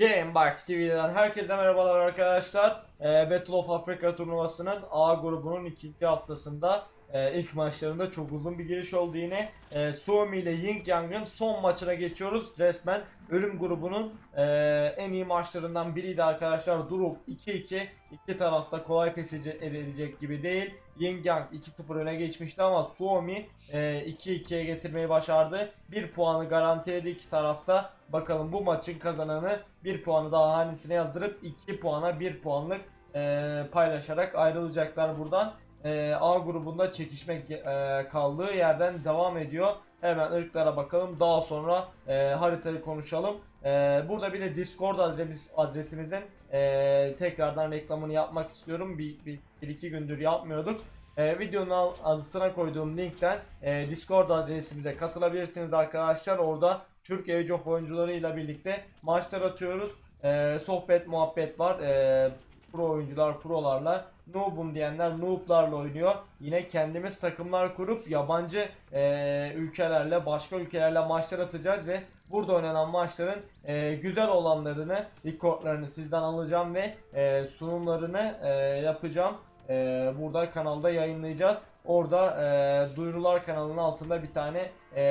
Gamebox TV'den herkese merhabalar arkadaşlar. Ee, Battle of Africa turnuvasının A grubunun ikinci haftasında e, ilk maçlarında çok uzun bir giriş oldu yine. E, Suomi ile Ying Yang'ın son maçına geçiyoruz. Resmen ölüm grubunun e, en iyi maçlarından biriydi arkadaşlar. Durum 2-2. İki tarafta kolay pes edecek gibi değil. Ying Yang 2-0 öne geçmişti ama Suomi e, 2-2'ye getirmeyi başardı. Bir puanı garantiledi iki tarafta. Bakalım bu maçın kazananı bir puanı daha hanesine yazdırıp 2 puana 1 puanlık e, paylaşarak ayrılacaklar buradan. E, A grubunda çekişme e, kaldığı yerden devam ediyor. Hemen ırklara bakalım. Daha sonra e, haritayı konuşalım. E, burada bir de Discord adres, adresimizin e, tekrardan reklamını yapmak istiyorum. Bir, bir, bir iki gündür yapmıyorduk. E, videonun al- altına koyduğum linkten e, Discord adresimize katılabilirsiniz arkadaşlar. Orada Türk Age of oyuncularıyla birlikte maçlar atıyoruz. E, sohbet muhabbet var. E, pro oyuncular prolarla noobum diyenler nooblarla oynuyor. Yine kendimiz takımlar kurup yabancı e, ülkelerle başka ülkelerle maçlar atacağız ve burada oynanan maçların e, güzel olanlarını, rekortlarını sizden alacağım ve e, sunumlarını e, yapacağım. E, burada kanalda yayınlayacağız. Orada e, duyurular kanalının altında bir tane e,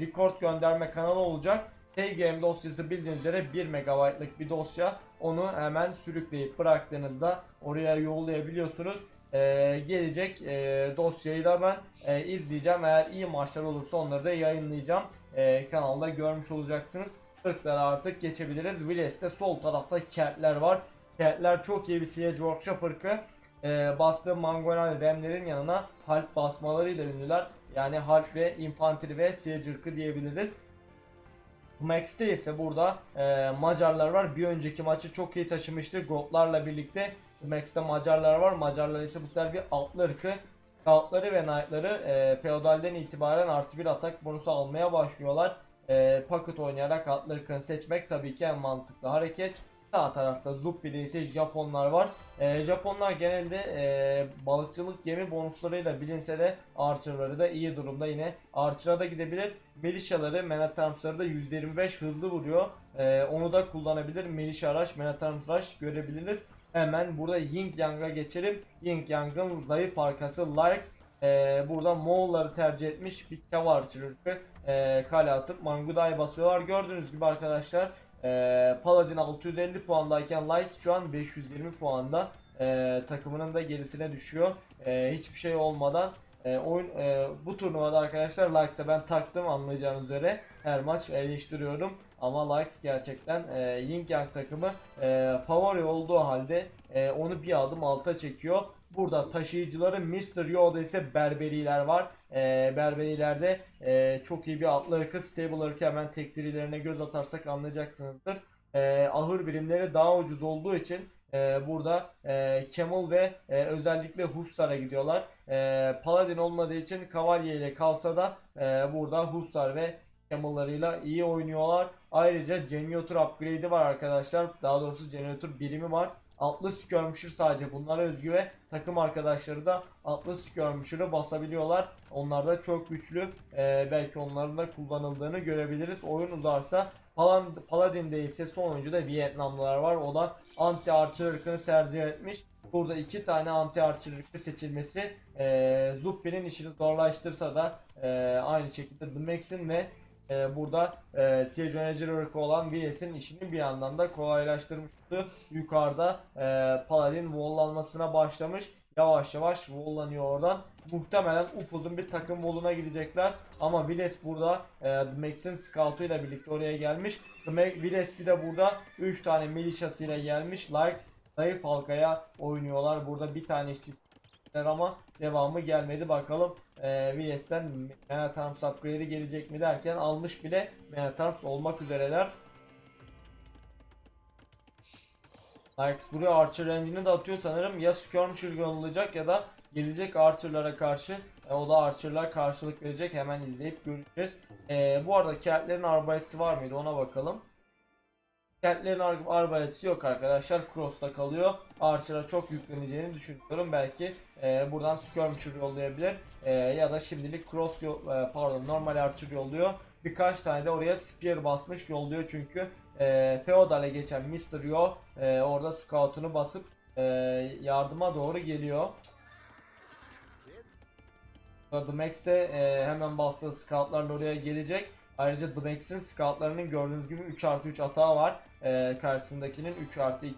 record gönderme kanalı olacak. Save Game dosyası bildiğiniz üzere 1 MB'lık bir dosya. Onu hemen sürükleyip bıraktığınızda oraya yollayabiliyorsunuz. E, gelecek e, dosyayı da ben e, izleyeceğim. Eğer iyi maçlar olursa onları da yayınlayacağım. E, kanalda görmüş olacaksınız. Irklara artık geçebiliriz. Willes'te sol tarafta Kertler var. Kertler çok iyi bir Siege Workshop ırkı e, bastığı mangonel remlerin yanına halp basmalarıyla ünlüler. Yani halp ve infantry ve siege ırkı diyebiliriz. Max'te ise burada e, Macarlar var. Bir önceki maçı çok iyi taşımıştı. Gotlarla birlikte Max'te Macarlar var. Macarlar ise bu sefer bir altlı ırkı. Scoutları ve Knight'ları e, feodalden itibaren artı bir atak bonusu almaya başlıyorlar. E, Pocket oynayarak altlı ırkını seçmek tabii ki en mantıklı hareket. Sağ tarafta Zuppi'de ise Japonlar var. Ee, Japonlar genelde e, balıkçılık gemi bonuslarıyla bilinse de Archer'ları da iyi durumda yine. Archer'a da gidebilir. Melishaları, Menatarms'ları da %25 hızlı vuruyor. Ee, onu da kullanabilir. Melisha Rush, Menatarms Rush görebiliriz. Hemen burada Ying Yang'a geçelim. Ying Yang'ın zayıf arkası Larx. Ee, burada Moğolları tercih etmiş bir Kav Archer. Ee, kale atıp Manguda'yı basıyorlar. Gördüğünüz gibi arkadaşlar ee, Paladin 650 puandayken Lights şu an 520 puanda. Ee, takımının da gerisine düşüyor. Ee, hiçbir şey olmadan e, oyun e, bu turnuvada arkadaşlar Lights'a ben taktım anlayacağınız üzere her maç eleştiriyorum ama Lights gerçekten e, Ying Yang takımı e, favori olduğu halde e, onu bir adım alta çekiyor. Burada taşıyıcıları Mr. Yoda ise Berberiler var. E, Berberilerde e, çok iyi bir atlı ırkı, stable ırkı hemen tekdirilerine göz atarsak anlayacaksınızdır. E, ahır birimleri daha ucuz olduğu için e, burada e, Camel ve e, özellikle Hussar'a gidiyorlar. E, Paladin olmadığı için Kavalye ile kalsa da e, burada Hussar ve Camel'larıyla iyi oynuyorlar. Ayrıca Generator upgrade'i var arkadaşlar. Daha doğrusu Generator birimi var. Atlı Skirmisher sadece bunlara özgü ve takım arkadaşları da Atlı Skirmisher'ı basabiliyorlar. Onlar da çok güçlü. Ee, belki onların da kullanıldığını görebiliriz. Oyun uzarsa Palan- Paladin'de ise son oyuncuda Vietnamlılar var. O da anti archer ırkını tercih etmiş. Burada iki tane anti archer ırkı seçilmesi e, Zuppi'nin işini zorlaştırsa da e, aynı şekilde The Max'in ve e, burada e, Siege Manager ırkı olan Willes'in işini bir yandan da kolaylaştırmıştı. Yukarıda e, Paladin walllanmasına başlamış. Yavaş yavaş walllanıyor oradan. Muhtemelen upuzun bir takım wall'una gidecekler. Ama Willes burada e, Max'in scout'uyla birlikte oraya gelmiş. Willes bir de burada 3 tane militiasıyla gelmiş. Likes zayıf halkaya oynuyorlar. Burada bir tane işçisi ama devamı gelmedi. Bakalım e, Willes'ten Menatarms upgrade'i gelecek mi derken almış bile Menatarms olmak üzereler. Ajax buraya Archer range'ini de atıyor sanırım. Ya Skirmisher yollayacak ya da gelecek Archer'lara karşı e, o da Archer'lar karşılık verecek. Hemen izleyip göreceğiz. E, bu arada Keltlerin arbaletisi var mıydı ona bakalım. Keltlerin ar arbaletisi yok arkadaşlar. Cross'ta kalıyor. Archer'a çok yükleneceğini düşünüyorum. Belki e, buradan Skirmisher yollayabilir. E, ya da şimdilik Cross e, pardon normal Archer yolluyor. Birkaç tane de oraya Spear basmış yolluyor çünkü e, Feodal'e geçen Mysterio e, orada scout'unu basıp e, yardıma doğru geliyor. The Max de e, hemen bastığı scoutlarla oraya gelecek. Ayrıca The Max'in scoutlarının gördüğünüz gibi 3 artı 3 atağı var. E, karşısındakinin 3 artı 2.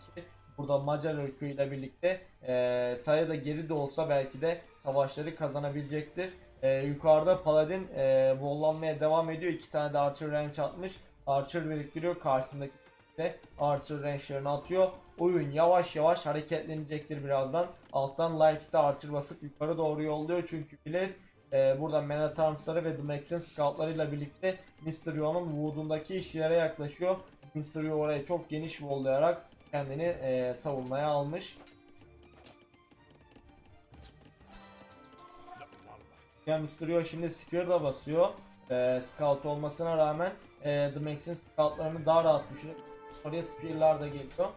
Burada Macar ırkıyla birlikte e, sayıda geri de olsa belki de savaşları kazanabilecektir. E, yukarıda Paladin e, vollanmaya devam ediyor. İki tane de Archer range atmış. Archer biriktiriyor. Karşısındaki de Archer range'lerini atıyor. Oyun yavaş yavaş hareketlenecektir birazdan. Alttan Lights'te Archer basıp yukarı doğru yolluyor. Çünkü Blaze e, burada Man ve The Max'in scoutlarıyla birlikte Mysterio'nun Wood'undaki işlere yaklaşıyor. Mysterio oraya çok geniş wall'layarak kendini e, savunmaya almış. Yani Mysterio şimdi Spear da basıyor. E, scout olmasına rağmen e, The Max'in scoutlarını daha rahat düşürüp oraya Spear'lar da geliyor.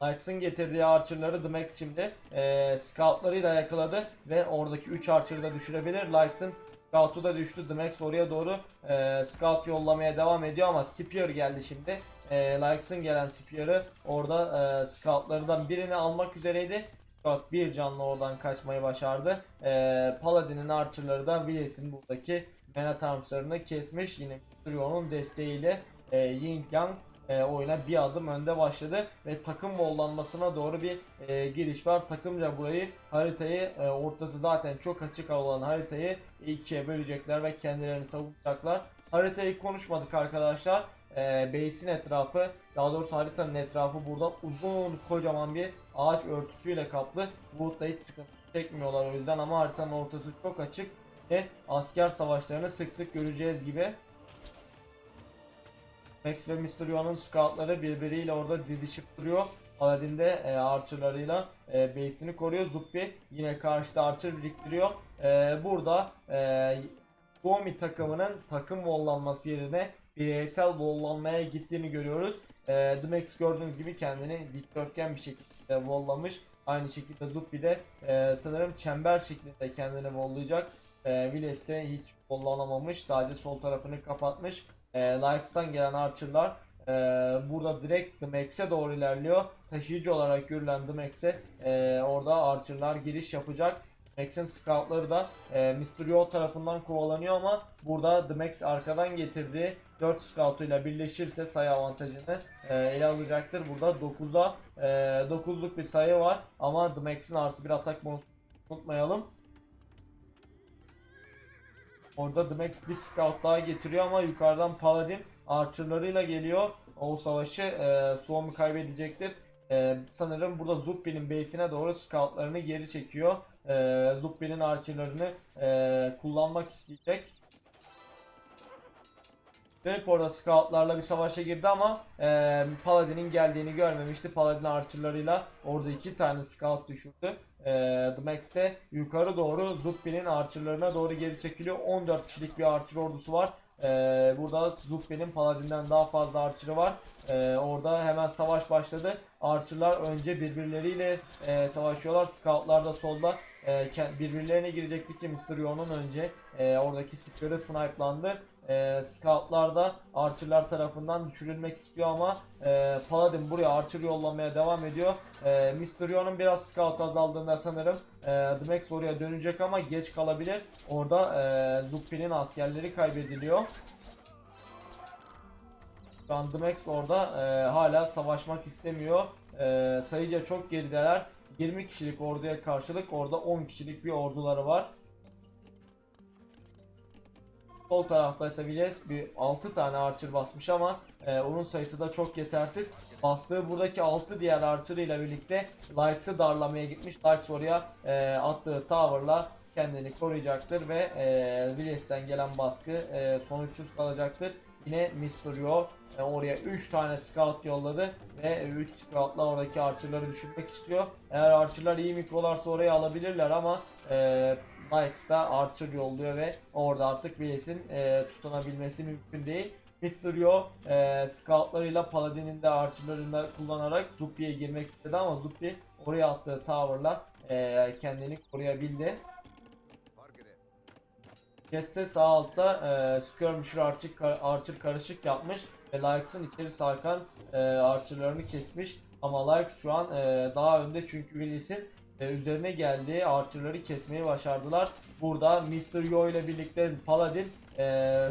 Knights'ın getirdiği Archer'ları The Max şimdi e, scoutlarıyla yakaladı ve oradaki 3 Archer'ı da düşürebilir. Lights'ın scout'u da düştü. Max oraya doğru e, scout yollamaya devam ediyor ama Spear geldi şimdi. E, Lights'ın gelen Spear'ı orada e, scoutlarından birini almak üzereydi. Scout bir canlı oradan kaçmayı başardı. E, Paladin'in Archer'ları da Willes'in buradaki Man Arms'larını kesmiş. Yine Mysterio'nun desteğiyle e, Yin Yang e, oyuna bir adım önde başladı ve takım vollanmasına doğru bir e, giriş var. Takımca burayı haritayı e, ortası zaten çok açık olan haritayı ikiye bölecekler ve kendilerini savunacaklar. Haritayı konuşmadık arkadaşlar. E, base'in etrafı daha doğrusu haritanın etrafı burada uzun kocaman bir ağaç örtüsüyle kaplı. Wood'da hiç sıkıntı çekmiyorlar o yüzden ama haritanın ortası çok açık ve asker savaşlarını sık sık göreceğiz gibi. Max ve Mysterio'nun scoutları birbiriyle orada didişip duruyor. Paladin de e, Archer'larıyla e, base'ini koruyor. Zuppi yine karşıda Archer biriktiriyor. E, burada e, Suomi takımının takım walllanması yerine bireysel walllanmaya gittiğini görüyoruz. E, The Max gördüğünüz gibi kendini dikdörtgen bir şekilde wallamış. Aynı şekilde Zuppi de e, sanırım çember şeklinde kendini wallayacak. E, Willis ise hiç wallanamamış. Sadece sol tarafını kapatmış. E, Lights'tan gelen Archer'lar e, burada direkt The Max'e doğru ilerliyor. Taşıyıcı olarak görülen The Max'e e, orada Archer'lar giriş yapacak. Max'in scoutları da e, Mysterio tarafından kovalanıyor ama burada The Max arkadan getirdiği 4 scoutuyla birleşirse sayı avantajını e, ele alacaktır. Burada 9'a e, 9'luk bir sayı var ama The Max'in artı bir atak bonusu unutmayalım. Orada The Max bir scout daha getiriyor ama yukarıdan Paladin Archer'larıyla geliyor. O savaşı e, Suomi kaybedecektir. E, sanırım burada Zuppi'nin base'ine doğru scoutlarını geri çekiyor. E, Zuppi'nin Archer'larını e, kullanmak isteyecek. Dönüp orada scoutlarla bir savaşa girdi ama e, Paladin'in geldiğini görmemişti. Paladin Archer'larıyla orada iki tane scout düşürdü. E, The Max de yukarı doğru Zuppi'nin Archer'larına doğru geri çekiliyor. 14 kişilik bir Archer ordusu var. E, burada Zuppi'nin Paladin'den daha fazla Archer'ı var. E, orada hemen savaş başladı. Archer'lar önce birbirleriyle e, savaşıyorlar. Scout'lar da solda e, birbirlerine girecekti ki Mysterio'nun önce e, oradaki Spear'ı snipe'landı. E, Scout'lar da Archer'lar tarafından düşürülmek istiyor ama e, Paladin buraya Archer yollamaya devam ediyor. E, Mysterio'nun biraz Scout azaldığında sanırım e, The Max oraya dönecek ama geç kalabilir. Orada e, Zuppi'nin askerleri kaybediliyor. Şu an The Max orada e, hala savaşmak istemiyor. E, sayıca çok gerideler. 20 kişilik orduya karşılık orada 10 kişilik bir orduları var. Sol tarafta ise Villes bir 6 tane Archer basmış ama e, onun sayısı da çok yetersiz. Bastığı buradaki 6 diğer Archer ile birlikte Lights'ı darlamaya gitmiş. Lights oraya e, attığı tower'la kendini koruyacaktır ve e, Villes'ten gelen baskı e, sonuçsuz kalacaktır. Yine Mysterio e, oraya 3 tane scout yolladı ve 3 scoutla oradaki archer'ları düşürmek istiyor. Eğer archer'lar iyi mikrolarsa orayı alabilirler ama e, Knights da archer yolluyor ve orada artık Willes'in e, tutunabilmesi mümkün değil. Mysterio e, scoutlarıyla Paladin'in de archer'larını kullanarak Zuppi'ye girmek istedi ama Zuppi oraya attığı tower'la e, kendini koruyabildi. Kesse sağ altta e, Skirmisher Archer, Archer karışık yapmış ve Lykes'ın içeri sarkan e, Archer'larını kesmiş. Ama Lykes şu an e, daha önde çünkü Willis'in e, üzerine geldiği Archer'ları kesmeyi başardılar. Burada Mr. Yo ile birlikte Paladin e,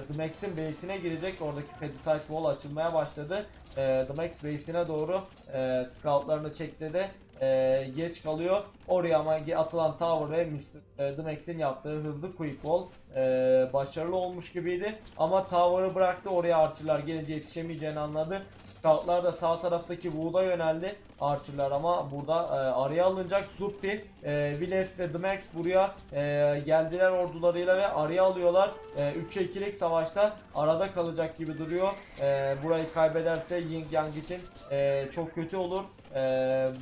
The Max'in base'ine girecek. Oradaki Pedicite Wall açılmaya başladı. E, The Max base'ine doğru e, scoutlarını çekse de e, geç kalıyor. Oraya ama atılan tower ve Mr. e, The Max'in yaptığı hızlı quick wall e, başarılı olmuş gibiydi. Ama tower'ı bıraktı oraya Archer'lar gelince yetişemeyeceğini anladı. Scoutlar da sağ taraftaki Wood'a yöneldi. Archer'lar ama burada e, araya alınacak. Zuppi, e, Viles ve The Max buraya e, geldiler ordularıyla ve araya alıyorlar. E, 3'e 2'lik savaşta arada kalacak gibi duruyor. E, burayı kaybederse Ying Yang için e, çok kötü olur. E,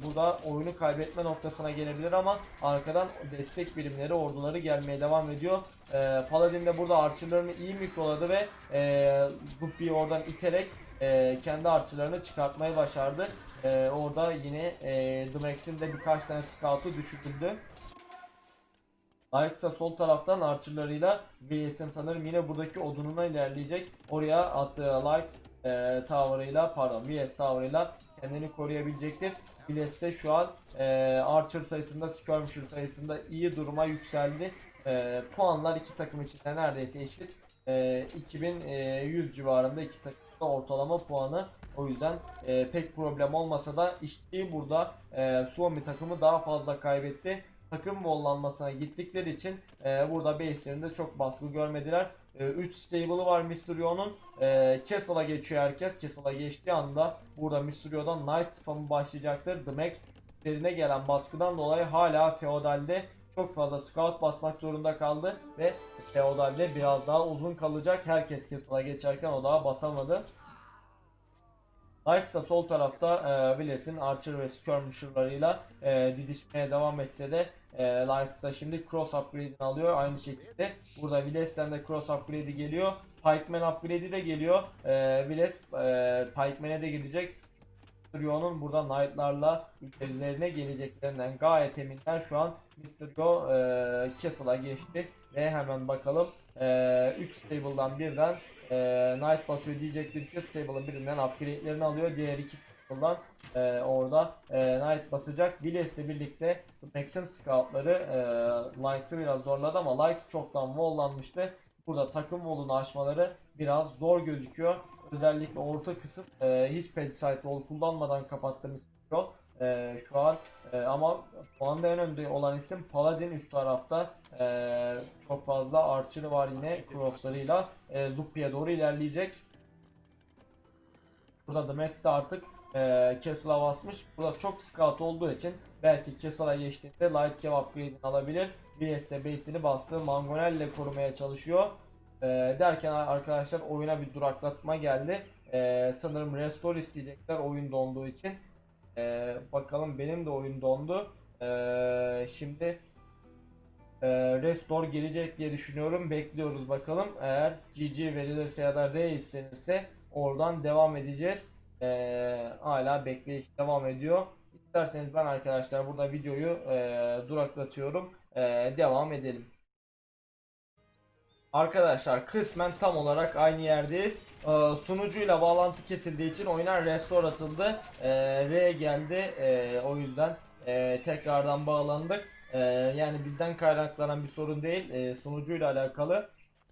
burada oyunu kaybetme noktasına gelebilir ama arkadan destek birimleri orduları gelmeye devam ediyor. E, Paladin de burada Archer'larını iyi mikroladı ve e, Zuppi'yi oradan iterek e, kendi archerlarını çıkartmayı başardı. E, orada yine e, The Max'in de birkaç tane scout'u düşürüldü. Ajax'a sol taraftan archerlarıyla VS'in sanırım yine buradaki odununa ilerleyecek. Oraya attığı Light e, tower'ıyla pardon VS tower'ıyla kendini koruyabilecektir. VS de şu an e, Archer sayısında, Skirmisher sayısında iyi duruma yükseldi. E, puanlar iki takım için de neredeyse eşit. E, 2100 civarında iki takım ortalama puanı. O yüzden e, pek problem olmasa da işçi burada e, Suomi takımı daha fazla kaybetti. Takım vollanmasına gittikleri için e, burada base'lerinde çok baskı görmediler. 3 stable'ı var Mysterio'nun. E, Castle'a geçiyor herkes. Castle'a geçtiği anda burada Mysterio'dan Knight spamı başlayacaktır. The Max üzerine gelen baskıdan dolayı hala Feodal'de çok fazla scout basmak zorunda kaldı ve Feodal'de biraz daha uzun kalacak. Herkes Castle'a geçerken o daha basamadı. Ike'sa sol tarafta e, Willes'in Archer ve Skirmisher'larıyla e, didişmeye devam etse de e, Likes da şimdi Cross upgrade'ini alıyor aynı şekilde. Burada Willes'ten de Cross upgrade'i geliyor. Pikeman upgrade'i de geliyor. E, Willes e, Pikeman'e de gidecek. Mysterio'nun burada Knight'larla üzerlerine geleceklerinden gayet eminler. Şu an Mysterio e, Castle'a geçti ve hemen bakalım 3 stable'dan birden e, Knight basıyor diyecektim ki stable'ın birinden upgrade'lerini alıyor. Diğer iki stable'dan e, orada e, Knight basacak. Willes'le birlikte Max'in scoutları e, Likes'ı biraz zorladı ama Likes çoktan walllanmıştı. Burada takım wall'unu aşmaları biraz zor gözüküyor. Özellikle orta kısım e, hiç Pedicite wall kullanmadan kapattığımız Mysterio. E, şu an e, ama puanda en önde olan isim Paladin üst tarafta. E, çok fazla Archer'ı var yine crosslarıyla. E, Zuppi'ye doğru ilerleyecek. Burada da Max de artık e, Castle'a basmış. Burada çok scout olduğu için belki Castle'a geçtiğinde Light Cave upgrade'ini alabilir. BS base'ini bastı. Mangonel ile korumaya çalışıyor. E, derken arkadaşlar oyuna bir duraklatma geldi. E, sanırım restore isteyecekler oyun donduğu için. E, bakalım benim de oyun dondu. E, şimdi e, restore gelecek diye düşünüyorum. Bekliyoruz bakalım. Eğer GG verilirse ya da R istenirse oradan devam edeceğiz. E, hala bekleyiş devam ediyor. İsterseniz ben arkadaşlar burada videoyu e, duraklatıyorum. E, devam edelim. Arkadaşlar kısmen tam olarak aynı yerdeyiz. Ee, sunucuyla bağlantı kesildiği için oyuna restore atıldı. Ee, R geldi. Ee, o yüzden e, tekrardan bağlandık. Ee, yani bizden kaynaklanan bir sorun değil. Ee, sunucuyla alakalı.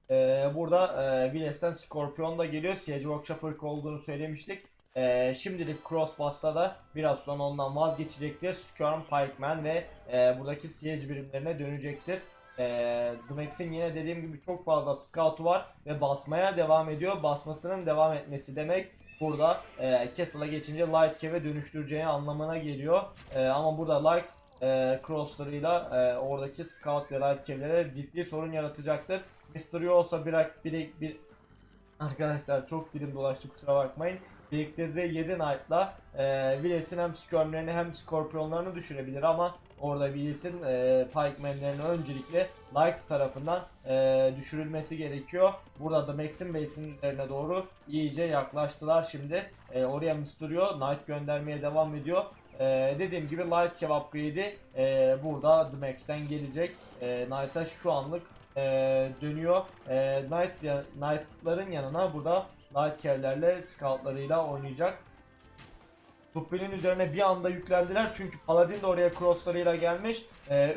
Ee, burada e, Willes'ten Scorpion da geliyor. Siege Workshop ırkı olduğunu söylemiştik. Ee, şimdilik Crossbust'ta da biraz sonra ondan vazgeçecektir. Squirm, Pikeman ve e, buradaki Siege birimlerine dönecektir. Ee, The Max'in yine dediğim gibi çok fazla scout var ve basmaya devam ediyor. Basmasının devam etmesi demek burada e, Castle'a geçince Light Cave'e dönüştüreceği anlamına geliyor. E, ama burada Light e, crosslarıyla e, oradaki scout ve Light Cave'lere ciddi sorun yaratacaktır. Mysterio olsa bir, bir, bir Arkadaşlar çok dilim dolaştı kusura bakmayın. Biriktirdiği 7 Knight'la e, Willes'in hem Skirm'lerini hem Scorpion'larını düşürebilir ama orada Willes'in e, Pikeman'lerini öncelikle Likes tarafından e, düşürülmesi gerekiyor. Burada da Max'in base'lerine doğru iyice yaklaştılar şimdi. E, oraya Mysterio Knight göndermeye devam ediyor. E, dediğim gibi Light Cave upgrade'i e, burada The Max'ten gelecek. E, Knight'a şu anlık e, dönüyor. E, Knight Knight'ların yanına burada Light Carry'lerle Scout'larıyla oynayacak. Zuppi'nin üzerine bir anda yüklendiler çünkü Paladin de oraya crosslarıyla gelmiş.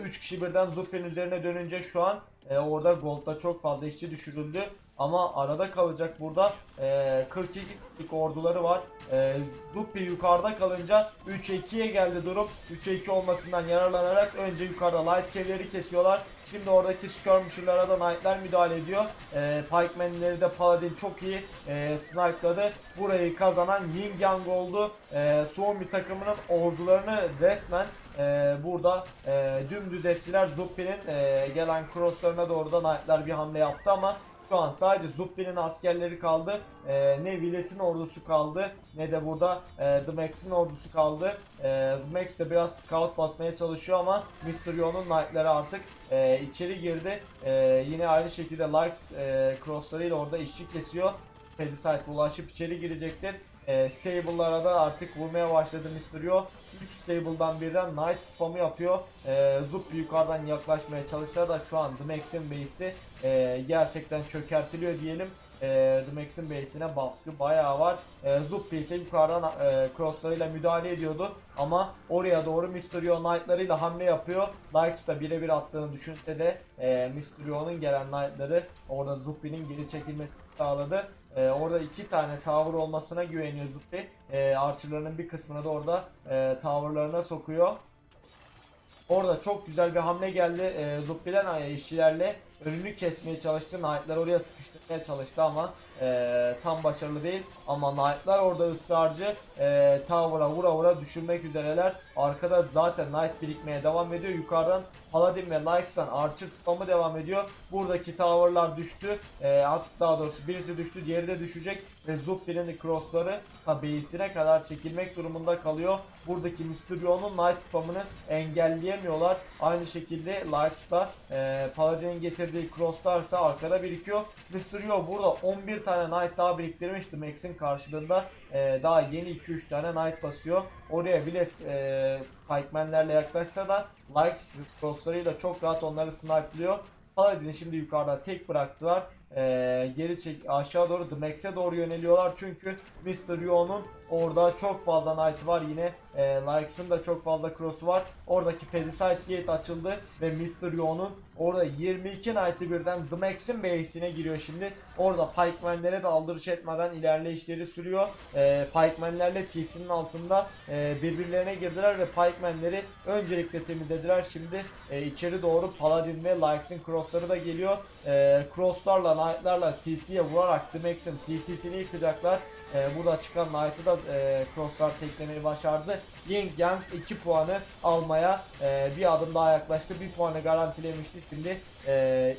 3 kişi birden Zuppi'nin üzerine dönünce şu an e, orada Gold'da çok fazla işçi düşürüldü. Ama arada kalacak burada e, 42'lik orduları var. E, Zuppi yukarıda kalınca 3'e 2'ye geldi durum. 3'e 2 olmasından yararlanarak önce yukarıda Light Carry'leri kesiyorlar. Şimdi oradaki Skirmisher'lara da Knight'ler müdahale ediyor. E, Pikeman'leri de Paladin çok iyi e, snipe'ladı. Burayı kazanan Yin Yang oldu. E, Suomi takımının ordularını resmen e, burada e, dümdüz ettiler. Zuppi'nin e, gelen crosslarına doğru da Knight'lar bir hamle yaptı ama şu an sadece Zuppi'nin askerleri kaldı. E, ne Willes'in ordusu kaldı ne de burada e, The Max'in ordusu kaldı. E, The Max de biraz scout basmaya çalışıyor ama Mysterio'nun Knight'ları artık e, içeri girdi. E, yine aynı şekilde Likes e, crosslarıyla orada işçi kesiyor. Pedicite ulaşıp içeri girecektir. E, stable'lara da artık vurmaya başladı Mysterio. 3 stable'dan birden Knight spamı yapıyor. E, Zup yukarıdan yaklaşmaya çalışsa da şu an The Max'in base'i e, gerçekten çökertiliyor diyelim. E, The Max'in base'ine baskı bayağı var. E, Zuppi ise yukarıdan e, crosslarıyla müdahale ediyordu. Ama oraya doğru Mysterio Knight'larıyla hamle yapıyor. Likes da birebir attığını düşünse de e, Mysterio'nun gelen Knight'ları orada Zuppi'nin geri çekilmesini sağladı. E, orada iki tane tower olmasına güveniyor Zuppi. E, Archer'larının bir kısmını da orada e, tower'larına sokuyor. Orada çok güzel bir hamle geldi. E, Zuppi'den e, işçilerle önünü kesmeye çalıştı. Knight'lar oraya sıkıştırmaya çalıştı ama e, tam başarılı değil. Ama Knight'lar orada ısrarcı. E, Tower'a vura vura düşürmek üzereler. Arkada zaten Knight birikmeye devam ediyor. Yukarıdan Paladin ve Likes'tan Archer spamı devam ediyor. Buradaki tower'lar düştü. E, daha doğrusu birisi düştü, diğeri de düşecek ve Zuppi'nin crossları ta base'ine kadar çekilmek durumunda kalıyor. Buradaki Mysterio'nun Knight spamını engelleyemiyorlar. Aynı şekilde Likes'ta e, Paladin'in getirdiği crosslarsa arkada birikiyor. Mysterio burada 11 tane Knight daha biriktirmişti Max'in karşılığında. E, daha yeni 2-3 tane Knight basıyor. Oraya Viles e, Pikeman'lerle yaklaşsa da Likes crosslarıyla çok rahat onları snipe'lıyor. Paladin'i şimdi yukarıda tek bıraktılar. Ee, geri çek aşağı doğru The Max'e doğru yöneliyorlar. Çünkü Mr. Yo'nun orada çok fazla Knight var. Yine e, Likes'ın da çok fazla cross'u var. Oradaki Pedicite Gate açıldı ve Mr. Yo'nun orada 22 Knight'ı birden The Max'in base'ine giriyor şimdi. Orada Pikeman'lere de aldırış etmeden ilerleyişleri sürüyor. E, Pikeman'lerle TC'nin altında e, birbirlerine girdiler ve Pikeman'leri öncelikle temizlediler. Şimdi e, içeri doğru Paladin ve Likes'in cross'ları da geliyor e, cross'larla Knight'larla TC'ye vurarak The Max'in TC'sini yıkacaklar. E, burada çıkan Knight'ı da e, cross'lar teklemeyi başardı. Ying Yang 2 puanı almaya e, bir adım daha yaklaştı. 1 puanı garantilemişti. Şimdi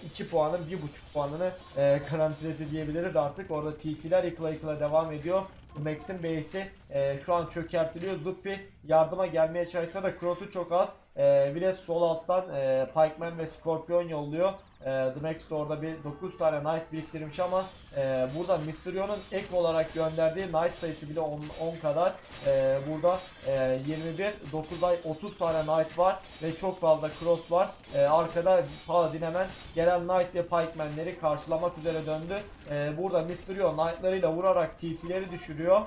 2 puanın 1.5 puanını e, garantiledi diyebiliriz artık. Orada TC'ler yıkıla yıkıla devam ediyor. Max'in base'i e, şu an çökertiliyor. Zuppi yardıma gelmeye çalışsa da cross'u çok az. E, Viles sol alttan e, Pikeman ve Scorpion yolluyor. E, The Max de bir 9 tane Knight biriktirmiş ama e, burada Mysterio'nun ek olarak gönderdiği Knight sayısı bile 10, 10 kadar. E, burada e, 21, 9 ay 30 tane Knight var ve çok fazla cross var. E, arkada Paladin hemen gelen Knight ve Pikeman'leri karşılamak üzere döndü. E, burada Mysterio Knight'larıyla vurarak TC'leri düşürüyor.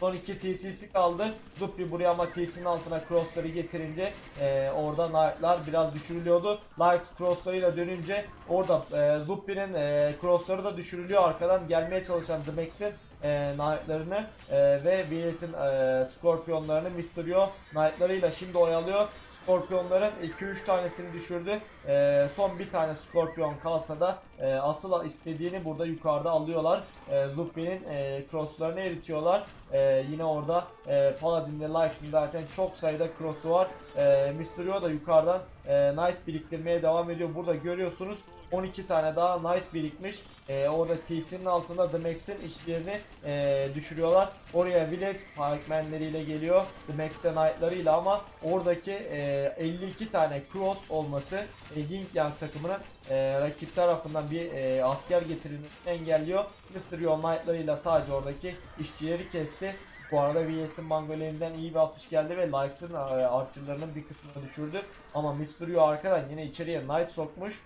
Son iki TC'si kaldı. Zuppi buraya ama TC'nin altına crossları getirince e, orada Knight'lar biraz düşürülüyordu. Lights crosslarıyla dönünce orada e, Zuppi'nin e, crossları da düşürülüyor. Arkadan gelmeye çalışan The Max'in e, Knight'larını e, ve Willis'in e, Scorpion'larını Mysterio Knight'larıyla şimdi oyalıyor. Scorpionların 2-3 tanesini düşürdü. E, son bir tane Scorpion kalsa da e, asıl istediğini burada yukarıda alıyorlar. E, Zuppi'nin e, crosslarını eritiyorlar. E, yine orada e, Paladin ve Likes'in zaten çok sayıda cross'u var. E, Mysterio da yukarıdan e, Knight biriktirmeye devam ediyor. Burada görüyorsunuz 12 tane daha Knight birikmiş. E, orada TC'nin altında The Max'in işçilerini e, düşürüyorlar. Oraya Viles Pikeman'leriyle geliyor. The Max'te Knight'larıyla ama oradaki e, 52 tane cross olması e, Yin Yang takımının e, rakip tarafından bir e, asker getirilmesini engelliyor. Mysterio Knight'larıyla sadece oradaki işçileri kesti. Bu arada VS'in Mangolerinden iyi bir atış geldi ve Likes'ın e, Archer'larının bir kısmını düşürdü. Ama Mysterio arkadan yine içeriye Knight sokmuş.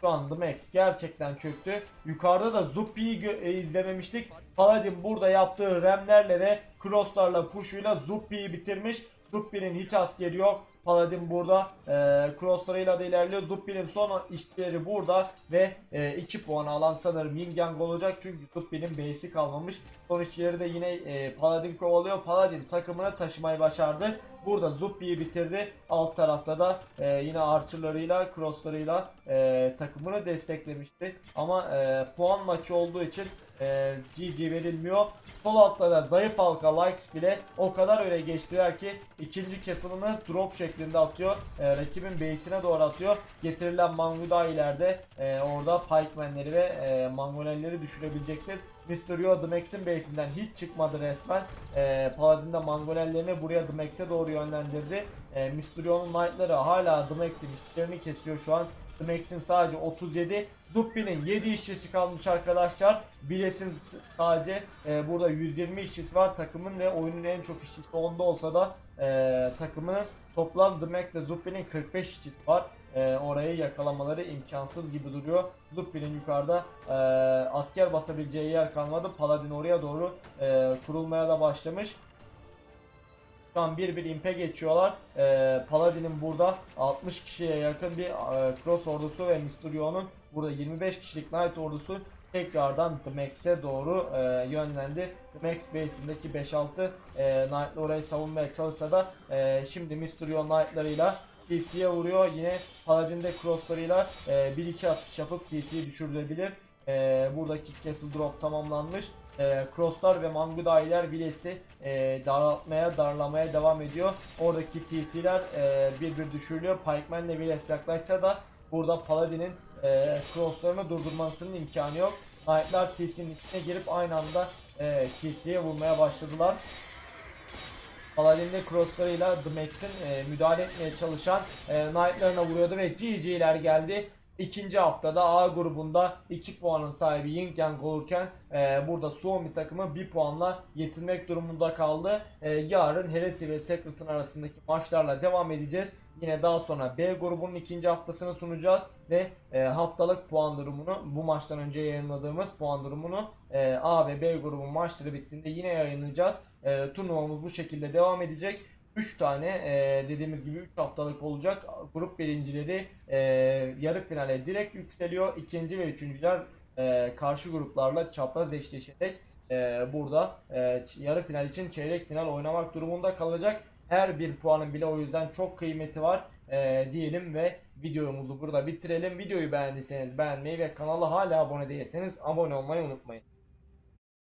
Şu an The Max gerçekten çöktü. Yukarıda da Zuppi'yi e, izlememiştik. Paladin burada yaptığı remlerle ve crosslarla push'uyla Zuppi'yi bitirmiş. Zuppi'nin hiç askeri yok. Paladin burada e, crosslarıyla da ilerliyor. Zuppi'nin son işçileri burada ve 2 puan alan sanırım Yin olacak. Çünkü Zuppi'nin base'i kalmamış. Son işçileri de yine e, Paladin kovalıyor. Paladin takımını taşımayı başardı. Burada Zuppi'yi bitirdi. Alt tarafta da e, yine archerlarıyla, crosslarıyla e, takımını desteklemişti. Ama e, puan maçı olduğu için e, GG verilmiyor. Sol altta da zayıf halka likes bile o kadar öne geçtiler ki ikinci castle'ını drop şeklinde atıyor. E, rakibin base'ine doğru atıyor. Getirilen Manguda ileride e, orada pikemenleri ve e, mangolelleri düşürebilecektir. Mysterio The Max'in base'inden hiç çıkmadı resmen. E, Paladin de mangolellerini buraya The Max'e doğru yönlendirdi. E, Mysterio'nun knight'ları hala The Max'in işlerini kesiyor şu an. The Max'in sadece 37, Zuppi'nin 7 işçisi kalmış arkadaşlar. Biles'in sadece e, burada 120 işçisi var. Takımın ve oyunun en çok işçisi onda olsa da e, takımının toplam The Max'te Zuppi'nin 45 işçisi var. E, orayı yakalamaları imkansız gibi duruyor. Zuppi'nin yukarıda e, asker basabileceği yer kalmadı. Paladin oraya doğru e, kurulmaya da başlamış. Şu an bir bir impe geçiyorlar. Ee, Paladin'in burada 60 kişiye yakın bir e, cross ordusu ve Mysterio'nun burada 25 kişilik knight ordusu tekrardan The Max'e doğru e, yönlendi. The Max base'indeki 5-6 e, knight'la orayı savunmaya çalışsa da e, şimdi Mysterio knight'larıyla TC'ye vuruyor. Yine Paladin de crosslarıyla e, 1-2 atış yapıp TC'yi düşürebilir. E, buradaki castle drop tamamlanmış. E, crosslar ve Mangudailer bilesi e, daraltmaya, darlamaya devam ediyor. Oradaki TC'ler e, bir bir düşürülüyor. Pikeman ile Viles yaklaşsa da burada Paladin'in e, crosslarını durdurmasının imkanı yok. Knight'lar TC'nin içine girip aynı anda e, TC'ye vurmaya başladılar. Paladin de crosslarıyla The Max'in e, müdahale etmeye çalışan e, Knight'larına vuruyordu ve GG'ler geldi. İkinci haftada A grubunda 2 puanın sahibi Yin Yang olurken e, burada Suomi takımı 1 puanla yetinmek durumunda kaldı. E, yarın Heresi ve Secret'ın arasındaki maçlarla devam edeceğiz. Yine daha sonra B grubunun ikinci haftasını sunacağız ve e, haftalık puan durumunu bu maçtan önce yayınladığımız puan durumunu e, A ve B grubun maçları bittiğinde yine yayınlayacağız. E, turnuvamız bu şekilde devam edecek. 3 tane e, dediğimiz gibi 3 haftalık olacak. Grup birincileri e, yarı finale direkt yükseliyor. İkinci ve üçüncüler e, karşı gruplarla çapraz eşleşerek e, burada e, yarı final için çeyrek final oynamak durumunda kalacak. Her bir puanın bile o yüzden çok kıymeti var e, diyelim ve videomuzu burada bitirelim. Videoyu beğendiyseniz beğenmeyi ve kanala hala abone değilseniz abone olmayı unutmayın.